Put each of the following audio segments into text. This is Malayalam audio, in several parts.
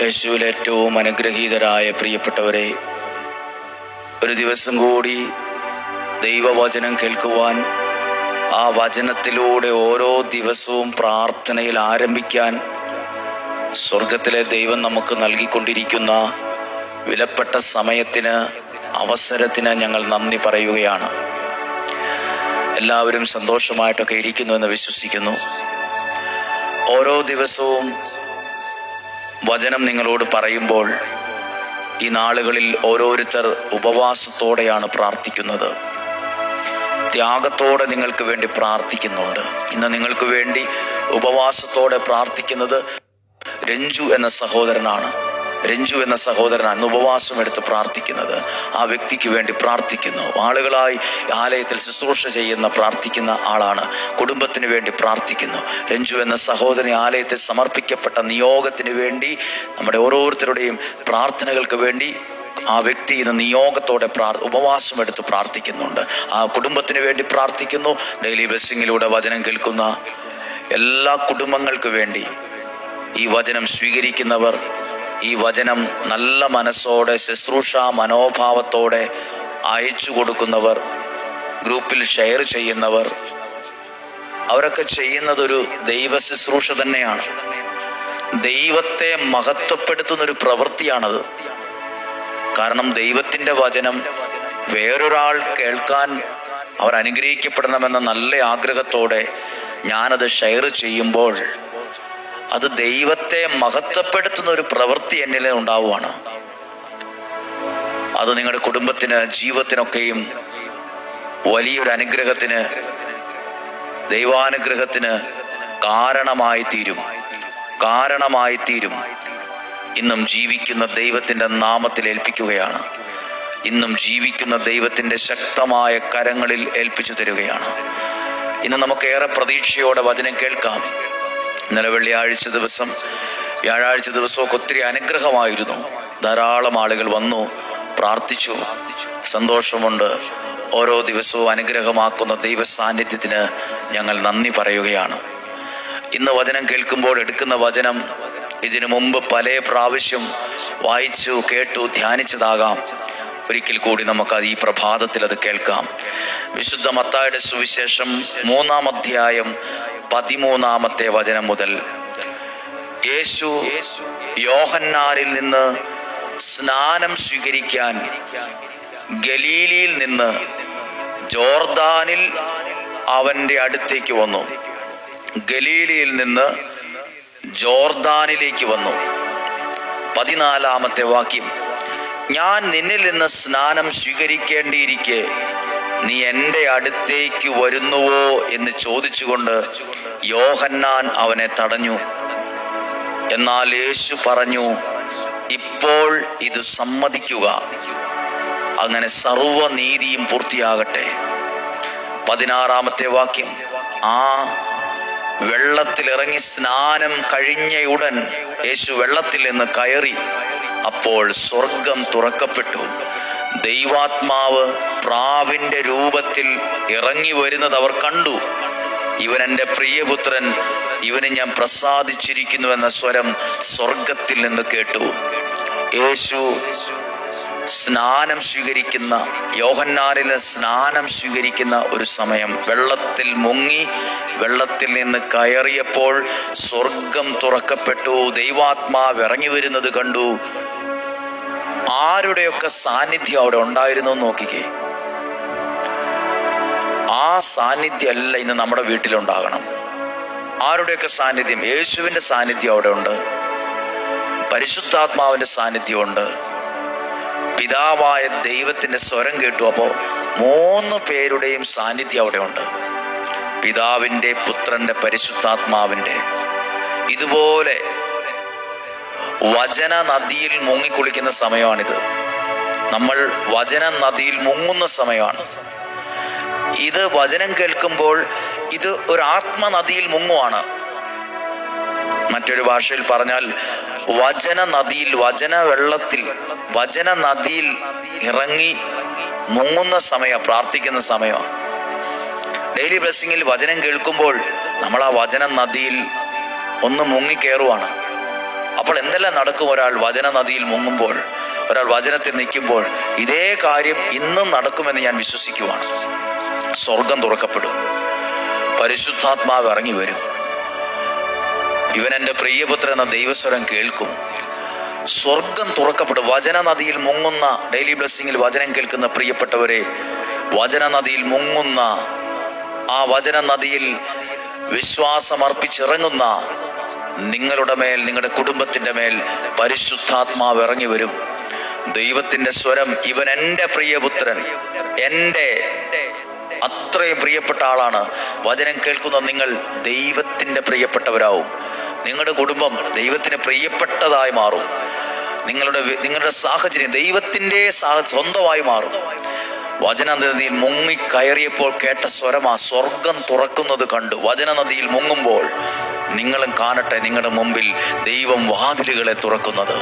യേശുവിൽ ഏറ്റവും അനുഗ്രഹീതരായ പ്രിയപ്പെട്ടവരെ ഒരു ദിവസം കൂടി ദൈവവചനം കേൾക്കുവാൻ ആ വചനത്തിലൂടെ ഓരോ ദിവസവും പ്രാർത്ഥനയിൽ ആരംഭിക്കാൻ സ്വർഗത്തിലെ ദൈവം നമുക്ക് നൽകിക്കൊണ്ടിരിക്കുന്ന വിലപ്പെട്ട സമയത്തിന് അവസരത്തിന് ഞങ്ങൾ നന്ദി പറയുകയാണ്. എല്ലാവരും സന്തോഷമായിട്ടൊക്കെ ഇരിക്കുന്നു എന്ന് വിശ്വസിക്കുന്നു. ഓരോ ദിവസവും വചനം നിങ്ങളോട് പറയുമ്പോൾ ഈ നാളുകളിൽ ഓരോരുത്തർ ഉപവാസത്തോടെയാണ് പ്രാർത്ഥിക്കുന്നത്. ത്യാഗത്തോടെ നിങ്ങൾക്ക് വേണ്ടി പ്രാർത്ഥിക്കുന്നുണ്ട്. ഇന്ന് നിങ്ങൾക്ക് വേണ്ടി ഉപവാസത്തോടെ പ്രാർത്ഥിക്കുന്നത് രഞ്ജു എന്ന സഹോദരനാണ്. രഞ്ജു എന്ന സഹോദരൻ അന്ന് ഉപവാസം എടുത്ത് പ്രാർത്ഥിക്കുന്നത്. ആ വ്യക്തിക്ക് വേണ്ടി പ്രാർത്ഥിക്കുന്നു. ആളുകളായി ആലയത്തിൽ ശുശ്രൂഷ ചെയ്യുന്ന പ്രാർത്ഥിക്കുന്ന ആളാണ്. കുടുംബത്തിന് വേണ്ടി പ്രാർത്ഥിക്കുന്നു. രഞ്ജു എന്ന സഹോദരൻ ആലയത്തിൽ സമർപ്പിക്കപ്പെട്ട നിയോഗത്തിന് വേണ്ടി നമ്മുടെ ഓരോരുത്തരുടെയും പ്രാർത്ഥനകൾക്ക് വേണ്ടി ആ വ്യക്തി ഇന്ന് നിയോഗത്തോടെ പ്രാർ ഉപവാസം എടുത്ത് പ്രാർത്ഥിക്കുന്നുണ്ട്. ആ കുടുംബത്തിന് വേണ്ടി പ്രാർത്ഥിക്കുന്നു. ഡെയിലി ബ്ലെസ്സിങ്ങിലൂടെ വചനം കേൾക്കുന്ന എല്ലാ കുടുംബങ്ങൾക്ക് വേണ്ടി ഈ വചനം സ്വീകരിക്കുന്നവർ ഈ വചനം നല്ല മനസ്സോടെ ശുശ്രൂഷ മനോഭാവത്തോടെ അയച്ചു കൊടുക്കുന്നവർ ഗ്രൂപ്പിൽ ഷെയർ ചെയ്യുന്നവർ അവരൊക്കെ ചെയ്യുന്നതൊരു ദൈവ ശുശ്രൂഷ തന്നെയാണ്. ദൈവത്തെ മഹത്വപ്പെടുത്തുന്ന ഒരു പ്രവൃത്തിയാണത്. കാരണം ദൈവത്തിന്റെ വചനം വേറൊരാൾ കേൾക്കാൻ അവർ അനുഗ്രഹിക്കപ്പെടണമെന്ന നല്ല ആഗ്രഹത്തോടെ ഞാനത് ഷെയർ ചെയ്യുമ്പോൾ അത് ദൈവത്തെ മഹത്വപ്പെടുത്തുന്ന ഒരു പ്രവൃത്തി എന്നിൽ ഉണ്ടാവുകയാണ് അത് നിങ്ങളുടെ കുടുംബത്തിന് ജീവിതത്തിനൊക്കെയും വലിയൊരു അനുഗ്രഹത്തിന് ദൈവാനുഗ്രഹത്തിന് കാരണമായി തീരും. കാരണമായി തീരും. ഇന്നും ജീവിക്കുന്ന ദൈവത്തിന്റെ നാമത്തിൽ ഏൽപ്പിക്കുകയാണ്. ഇന്നും ജീവിക്കുന്ന ദൈവത്തിന്റെ ശക്തമായ കരങ്ങളിൽ ഏൽപ്പിച്ചു തരികയാണ്. ഇന്ന് നമുക്കേറെ പ്രതീക്ഷയോടെ വചനം കേൾക്കാം. ഇന്നലെ വെള്ളിയാഴ്ച ദിവസം വ്യാഴാഴ്ച ദിവസമൊക്കെ ഒത്തിരി അനുഗ്രഹമായിരുന്നു. ധാരാളം ആളുകൾ വന്നു പ്രാർത്ഥിച്ചു സന്തോഷമുണ്ട്. ഓരോ ദിവസവും അനുഗ്രഹമാക്കുന്ന ദൈവ സാന്നിധ്യത്തിന് ഞങ്ങൾ നന്ദി പറയുകയാണ്. ഇന്ന് വചനം കേൾക്കുമ്പോൾ എടുക്കുന്ന വചനം ഇതിനു മുമ്പ് പല പ്രാവശ്യം വായിച്ചു കേട്ടു ധ്യാനിച്ചതാകാം. ഒരിക്കൽ കൂടി നമുക്ക് അത് ഈ പ്രഭാതത്തിൽ അത് കേൾക്കാം. വിശുദ്ധ മത്തായുടെ സുവിശേഷം മൂന്നാം അധ്യായം പതിമൂന്നാമത്തെ വചനം മുതൽ യേശു യോഹന്നാരിൽ നിന്ന് സ്നാനം സ്വീകരിക്കാൻ ഗലീലിയിൽ നിന്ന് ജോർദാനിൽ അവന്റെ അടുത്തേക്ക് വന്നു. ഗലീലിയിൽ നിന്ന് ജോർദാനിലേക്ക് വന്നു. പതിനാലാമത്തെ വാക്യം ഞാൻ നിന്നിൽ നിന്ന് സ്നാനം സ്വീകരിക്കേണ്ടിയിരിക്കെ നീ എന്റെ അടുത്തേക്ക് വരുന്നുവോ എന്ന് ചോദിച്ചുകൊണ്ട് യോഹന്നാൻ അവനെ തടഞ്ഞു. എന്നാൽ യേശു പറഞ്ഞു ഇപ്പോൾ ഇത് സമ്മതിക്കുക. അങ്ങനെ സർവനീതിയും പൂർത്തിയാകട്ടെ. പതിനാറാമത്തെ വാക്യം ആ വെള്ളത്തിലിറങ്ങി സ്നാനം കഴിഞ്ഞ ഉടൻ യേശു വെള്ളത്തിൽ നിന്ന് കയറി അപ്പോൾ സ്വർഗം തുറക്കപ്പെട്ടു. ദൈവാത്മാവ് പ്രാവിന്റെ രൂപത്തിൽ ഇറങ്ങി വരുന്നത് അവർ കണ്ടു. ഇവൻ എന്റെ പ്രിയപുത്രൻ ഇവന് ഞാൻ പ്രസാദിച്ചിരിക്കുന്നു എന്ന സ്വരം സ്വർഗത്തിൽ നിന്ന് കേട്ടു. യേശു സ്നാനം സ്വീകരിക്കുന്ന യോഹന്നാനിൽ സ്നാനം സ്വീകരിക്കുന്ന ഒരു സമയം. വെള്ളത്തിൽ മുങ്ങി വെള്ളത്തിൽ നിന്ന് കയറിയപ്പോൾ സ്വർഗം തുറക്കപ്പെട്ടു. ദൈവാത്മാവ് ഇറങ്ങി വരുന്നത് കണ്ടു. ആരുടെയൊക്കെ സാന്നിധ്യം അവിടെ ഉണ്ടായിരുന്നു നോക്കിക്കേ. ആ സാന്നിധ്യമല്ല ഇന്ന് നമ്മുടെ വീട്ടിലുണ്ടാകണം. ആരുടെയൊക്കെ സാന്നിധ്യം? യേശുവിന്റെ സാന്നിധ്യം അവിടെ ഉണ്ട്. പരിശുദ്ധാത്മാവിന്റെ സാന്നിധ്യമുണ്ട് പിതാവായ ദൈവത്തിന്റെ സ്വരം കേട്ടു അപ്പോൾ മൂന്ന് പേരുടെയും സാന്നിധ്യം അവിടെ ഉണ്ട്. പിതാവിന്റെ പുത്രന്റെ പരിശുദ്ധാത്മാവിന്റെ. ഇതുപോലെ വചന നദിയിൽ മുങ്ങിക്കുളിക്കുന്ന സമയമാണിത്. നമ്മൾ വചന നദിയിൽ മുങ്ങുന്ന സമയമാണ്. ഇത് വചനം കേൾക്കുമ്പോൾ ഇത് ഒരു ആത്മനദിയിൽ മുങ്ങുവാണ്. മറ്റൊരു ഭാഷയിൽ പറഞ്ഞാൽ വചന നദിയിൽ വചന വെള്ളത്തിൽ വചന നദിയിൽ ഇറങ്ങി മുങ്ങുന്ന സമയം പ്രാർത്ഥിക്കുന്ന സമയമാണ്. ഡെയിലി ബ്ലെസ്സിങ്ങിൽ വചനം കേൾക്കുമ്പോൾ നമ്മൾ ആ വചന നദിയിൽ ഒന്ന് മുങ്ങിക്കയറുവാണ് അപ്പോൾ എന്തെല്ലാം നടക്കും ഒരാൾ വചന നദിയിൽ മുങ്ങുമ്പോൾ ഒരാൾ വചനത്തിൽ നിൽക്കുമ്പോൾ ഇതേ കാര്യം ഇന്നും നടക്കുമെന്ന് ഞാൻ വിശ്വസിക്കുവാണ്. സ്വർഗം തുറക്കപ്പെടും. പരിശുദ്ധാത്മാവ് ഇറങ്ങി വരും. ഇവൻ എന്റെ പ്രിയപുത്രൻ എന്ന ദൈവസ്വരം കേൾക്കും. സ്വർഗം തുറക്കപ്പെടും. വചന നദിയിൽ മുങ്ങുന്ന ഡെയിലി ബ്ലെസ്സിങ്ങിൽ വചനം കേൾക്കുന്ന പ്രിയപ്പെട്ടവരെ വചന നദിയിൽ മുങ്ങുന്ന ആ വചന നദിയിൽ വിശ്വാസമർപ്പിച്ചിറങ്ങുന്ന നിങ്ങളുടെ മേൽ നിങ്ങളുടെ കുടുംബത്തിന്റെ മേൽ പരിശുദ്ധാത്മാവ് ഇറങ്ങി വരും. ദൈവത്തിന്റെ സ്വരം ഇവൻ എന്റെ പ്രിയപുത്രൻ എന്റെ അത്രയും പ്രിയപ്പെട്ട ആളാണ്. വചനം കേൾക്കുന്ന നിങ്ങൾ ദൈവത്തിന്റെ പ്രിയപ്പെട്ടവരാവും. നിങ്ങളുടെ കുടുംബം ദൈവത്തിന് പ്രിയപ്പെട്ടതായി മാറും. നിങ്ങളുടെ നിങ്ങളുടെ സാഹചര്യം ദൈവത്തിന്റെ സ്വന്തമായി മാറും. വചനനദിയിൽ മുങ്ങിക്കയറിയപ്പോൾ കേട്ട സ്വരമാ സ്വർഗം തുറക്കുന്നത് കണ്ടു. വചനനദിയിൽ മുങ്ങുമ്പോൾ നിങ്ങളും കാണട്ടെ നിങ്ങളുടെ മുമ്പിൽ ദൈവം വാതിലുകളെ തുറക്കുന്നത്.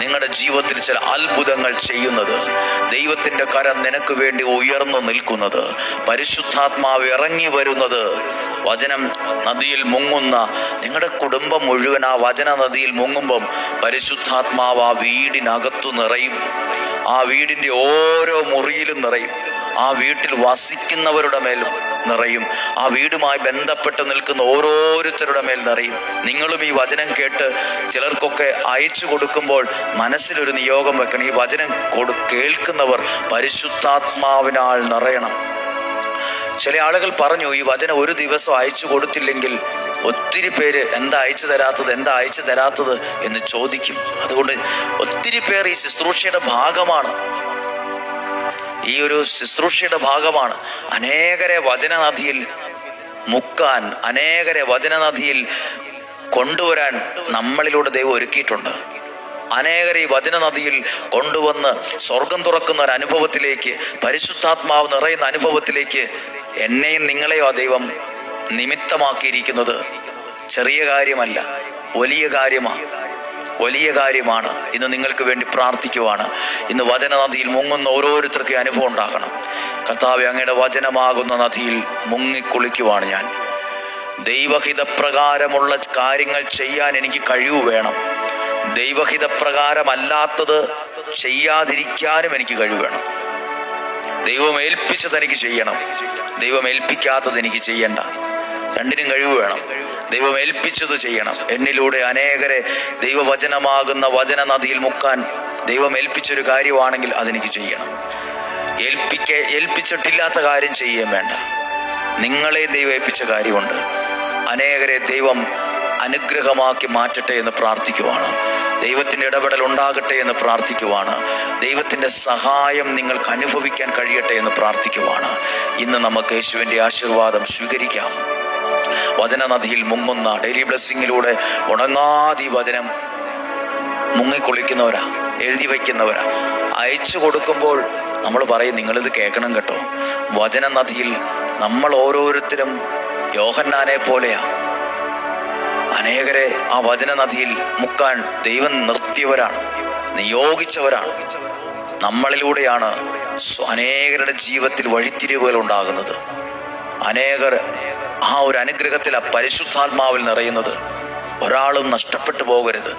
നിങ്ങളുടെ ജീവിതത്തിൽ ചില അത്ഭുതങ്ങൾ ചെയ്യുന്നത്. ദൈവത്തിന്റെ കരം നിനക്ക് വേണ്ടി ഉയർന്നു നിൽക്കുന്നത്. പരിശുദ്ധാത്മാവ് ഇറങ്ങി വരുന്നത്. വചനം നദിയിൽ മുങ്ങുന്ന നിങ്ങളുടെ കുടുംബം മുഴുവൻ ആ വചന നദിയിൽ മുങ്ങുമ്പം പരിശുദ്ധാത്മാവ് ആ വീടിനകത്തു നിറയും. ആ വീടിന്റെ ഓരോ മുറിയിലും നിറയും. ആ വീട്ടിൽ വസിക്കുന്നവരുടെ മേൽ നിറയും. ആ വീടുമായി ബന്ധപ്പെട്ട് നിൽക്കുന്ന ഓരോരുത്തരുടെ മേൽ നിറയും. നിങ്ങളും ഈ വചനം കേട്ട് ചിലർക്കൊക്കെ അയച്ചു കൊടുക്കുമ്പോൾ മനസ്സിലൊരു നിയോഗം വെക്കണം. ഈ വചനം കൊടു കേൾക്കുന്നവർ പരിശുദ്ധാത്മാവിനാൽ നിറയണം. ചില ആളുകൾ പറഞ്ഞു ഈ വചനം ഒരു ദിവസം അയച്ചു കൊടുത്തില്ലെങ്കിൽ ഒത്തിരി പേര് എന്താ അയച്ചു തരാത്തത് എന്താ അയച്ചു തരാത്തത്? എന്ന് ചോദിക്കും. അതുകൊണ്ട് ഒത്തിരി പേർ ഈ ശുശ്രൂഷയുടെ ഭാഗമാണ്. ഈ ഒരു ശുശ്രൂഷയുടെ ഭാഗമാണ്. അനേകരെ വചനനദിയിൽ മുക്കാൻ അനേകരെ വചനനദിയിൽ കൊണ്ടുവരാൻ നമ്മളിലൂടെ ദൈവം ഒരുക്കിയിട്ടുണ്ട്. അനേകരെ ഈ വചനനദിയിൽ കൊണ്ടുവന്ന് സ്വർഗം തുറക്കുന്ന ഒരു അനുഭവത്തിലേക്ക് പരിശുദ്ധാത്മാവ് നിറയുന്ന അനുഭവത്തിലേക്ക് എന്നെയും നിങ്ങളെയോ ആ ദൈവം നിമിത്തമാക്കിയിരിക്കുന്നത് ചെറിയ കാര്യമല്ല വലിയ കാര്യമാണ്. വലിയ കാര്യമാണ്. ഇന്ന് നിങ്ങൾക്ക് വേണ്ടി പ്രാർത്ഥിക്കുവാണ്. ഇന്ന് വചനനദിയിൽ മുങ്ങുന്ന ഓരോരുത്തർക്കും അനുഭവം ഉണ്ടാക്കണം കർത്താവ് അങ്ങയുടെ വചനമാകുന്ന നദിയിൽ മുങ്ങിക്കുളിക്കുവാണ് ഞാൻ. ദൈവഹിതപ്രകാരമുള്ള കാര്യങ്ങൾ ചെയ്യാൻ എനിക്ക് കഴിവ് വേണം. ദൈവഹിതപ്രകാരമല്ലാത്തത് ചെയ്യാതിരിക്കാനും എനിക്ക് കഴിവ് വേണം. ദൈവം ഏൽപ്പിച്ചത് എനിക്ക് ചെയ്യണം. ദൈവം ഏൽപ്പിക്കാത്തത് എനിക്ക് ചെയ്യണ്ട. രണ്ടിനും കഴിവ് വേണം. ദൈവം ഏൽപ്പിച്ചത് ചെയ്യണം. എന്നിലൂടെ അനേകരെ ദൈവവചനമാകുന്ന വചന നദിയിൽ മുക്കാൻ ദൈവം ഏൽപ്പിച്ചൊരു കാര്യമാണെങ്കിൽ അതെനിക്ക് ചെയ്യണം. ഏൽപ്പിക്ക ഏൽപ്പിച്ചിട്ടില്ലാത്ത കാര്യം ചെയ്യുകയും വേണ്ട. നിങ്ങളെ ദൈവം ഏൽപ്പിച്ച കാര്യമുണ്ട്. അനേകരെ ദൈവം അനുഗ്രഹമാക്കി മാറ്റട്ടെ എന്ന് പ്രാർത്ഥിക്കുവാണ്. ദൈവത്തിന്റെ ഇടപെടൽ ഉണ്ടാകട്ടെ എന്ന് പ്രാർത്ഥിക്കുവാണ്. ദൈവത്തിന്റെ സഹായം നിങ്ങൾക്ക് അനുഭവിക്കാൻ കഴിയട്ടെ എന്ന് പ്രാർത്ഥിക്കുവാണ്. ഇന്ന് നമുക്ക് യേശുവിന്റെ ആശീർവാദം സ്വീകരിക്കാം. വചനനദിയിൽ മുങ്ങുന്ന ഡെയിലി ബ്ലെസ്സിങ്ങിലൂടെ ഉണങ്ങാതി വചനം മുങ്ങിക്കൊളിക്കുന്നവരാ എഴുതി വയ്ക്കുന്നവരാ. അയച്ചു കൊടുക്കുമ്പോൾ നമ്മൾ പറയും നിങ്ങളിത് കേൾക്കണം കേട്ടോ. വചനനദിയിൽ നമ്മൾ ഓരോരുത്തരും യോഹന്നാനെ പോലെയാ. അനേകരെ ആ വചനനദിയിൽ മുക്കാൻ ദൈവം നിർത്തിയവരാണ്. നിയോഗിച്ചവരാണ്. നമ്മളിലൂടെയാണ് അനേകരുടെ ജീവിതത്തിൽ വഴിത്തിരിവുകൾ ഉണ്ടാകുന്നത്. അനേകർ ആ ഒരു അനുഗ്രഹത്തിൽ ആ പരിശുദ്ധാത്മാവിൽ നിറയുന്നത്. ഒരാളും നഷ്ടപ്പെട്ടു പോകരുത്.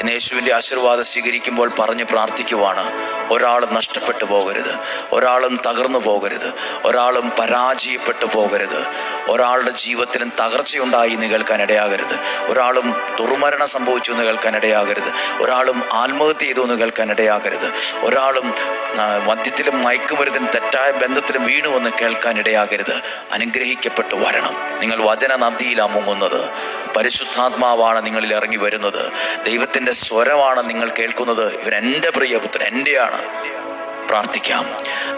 ഇന്ന് യേശുവിന്റെ ആശീർവാദം സ്വീകരിക്കുമ്പോൾ പറഞ്ഞ് പ്രാർത്ഥിക്കുവാണ്. ഒരാളും നഷ്ടപ്പെട്ടു പോകരുത്. ഒരാളും തകർന്നു പോകരുത്. ഒരാളും പരാജയപ്പെട്ടു പോകരുത്. ഒരാളുടെ ജീവിതത്തിനും തകർച്ചയുണ്ടായി എന്ന് കേൾക്കാൻ ഇടയാകരുത്. ഒരാളും ദുർമരണം സംഭവിച്ചു എന്ന് കേൾക്കാൻ ഇടയാകരുത്. ഒരാളും ആത്മഹത്യ ചെയ്തു എന്ന് കേൾക്കാൻ ഇടയാകരുത്. ഒരാളും മദ്യത്തിലും മയക്കുമരുന്നിലും തെറ്റായ ബന്ധത്തിലും വീണു എന്ന് കേൾക്കാൻ ഇടയാകരുത്. അനുഗ്രഹിക്കപ്പെട്ടു വരണം. നിങ്ങൾ വചന നദിയിലാണ് മുങ്ങുന്നത്. പരിശുദ്ധാത്മാവാണ് നിങ്ങളിൽ ഇറങ്ങി വരുന്നത്. ദൈവത്തിന്റെ സ്വരമാണ് നിങ്ങൾ കേൾക്കുന്നത്. ഇവൻ എന്റെ പ്രിയപുത്രൻ എന്റെയാണ് പ്രാർത്ഥിക്കാം.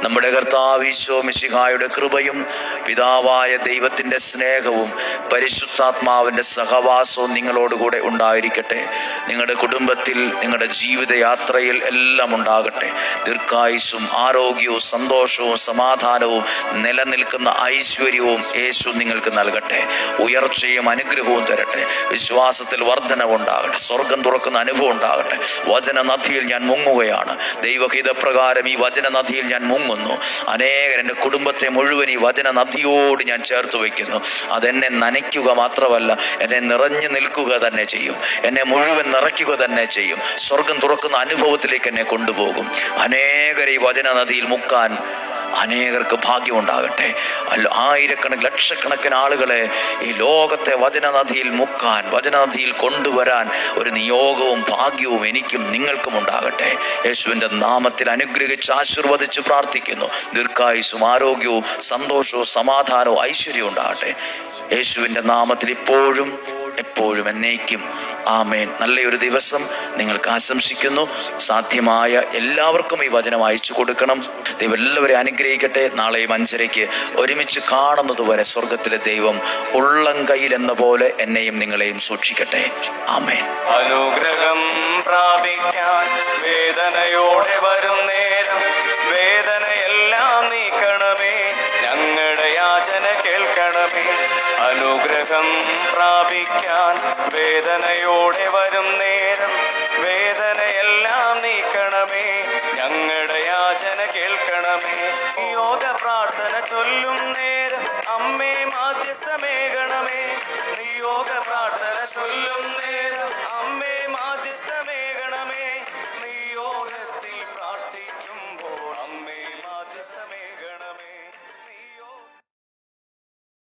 നമ്മുടെ കർത്താവീശോ മിശിഹായുടെ കൃപയും പിതാവായ ദൈവത്തിന്റെ സ്നേഹവും പരിശുദ്ധാത്മാവിന്റെ സഹവാസവും നിങ്ങളോടുകൂടെ ഉണ്ടായിരിക്കട്ടെ. നിങ്ങളുടെ കുടുംബത്തിൽ നിങ്ങളുടെ ജീവിതയാത്രയിൽ എല്ലാം ഉണ്ടാകട്ടെ. ദീർഘായുസ്സും ആരോഗ്യവും സന്തോഷവും സമാധാനവും നിലനിൽക്കുന്ന ഐശ്വര്യവും യേശു നിങ്ങൾക്ക് നൽകട്ടെ. ഉയർച്ചയും അനുഗ്രഹവും തരട്ടെ. വിശ്വാസത്തിൽ വർധനവുണ്ടാകട്ടെ സ്വർഗം തുറക്കുന്ന അനുഭവം ഉണ്ടാകട്ടെ. വചന നദിയിൽ ഞാൻ മുങ്ങുകയാണ്. ദൈവഹിതപ്രകാരം ഈ വചന നദിയിൽ ഞാൻ മുങ്ങുന്നു. അനേകർ എന്റെ കുടുംബത്തെ മുഴുവൻ ഈ വചന നദിയോട് ഞാൻ ചേർത്ത് വയ്ക്കുന്നു. അതെന്നെ നനയ്ക്കുക മാത്രമല്ല എന്നെ നിറഞ്ഞു നിൽക്കുക തന്നെ ചെയ്യും. എന്നെ മുഴുവൻ നിറയ്ക്കുക തന്നെ ചെയ്യും. സ്വർഗം തുറക്കുന്ന അനുഭവത്തിലേക്ക് എന്നെ കൊണ്ടുപോകും. അനേകരെ ഈ വചന നദിയിൽ മുക്കാൻ അനേകർക്ക് ഭാഗ്യമുണ്ടാകട്ടെ. അല്ല ആയിരക്കണക്കിന് ലക്ഷക്കണക്കിന് ആളുകളെ ഈ ലോകത്തെ വചനനദിയിൽ മുക്കാൻ വചനനദിയിൽ കൊണ്ടുവരാൻ ഒരു നിയോഗവും ഭാഗ്യവും എനിക്കും നിങ്ങൾക്കും ഉണ്ടാകട്ടെ. യേശുവിന്റെ നാമത്തിൽ അനുഗ്രഹിച്ച് ആശീർവദിച്ച് പ്രാർത്ഥിക്കുന്നു. ദീർഘായുസും ആരോഗ്യവും സന്തോഷവും സമാധാനവും ഐശ്വര്യവും ഉണ്ടാകട്ടെ. യേശുവിന്റെ നാമത്തിൽ ഇപ്പോഴും എപ്പോഴും എന്നേക്കും ആമേൻ. നല്ലൊരു ദിവസം നിങ്ങൾക്ക് ആശംസിക്കുന്നു. സാധ്യമായ എല്ലാവർക്കും ഈ വചനം അയച്ചു കൊടുക്കണം. ദൈവം എല്ലാവരെയും അനുഗ്രഹിക്കട്ടെ. നാളെയും അഞ്ചരയ്ക്ക് ഒരുമിച്ച് കാണുന്നതുവരെ സ്വർഗത്തിലെ ദൈവം ഉള്ളം കയ്യിൽ എന്ന പോലെ എന്നെയും നിങ്ങളെയും സൂക്ഷിക്കട്ടെ. ആമേൻ. അനുഗ്രഹം പ്രാപിക്കാൻ വേദനയോടെ വരും നേരം പ്രാപിക്കാൻ വേദനയോടെ വരും നേരം വേദനയെല്ലാം നീക്കണമേ. ഞങ്ങളുടെ യാചന കേൾക്കണമേ. യോഗ പ്രാർത്ഥന ചൊല്ലും നേരം അമ്മേ മാധ്യസ്ഥമേകണമേ. നിയോഗ പ്രാർത്ഥന ചൊല്ലും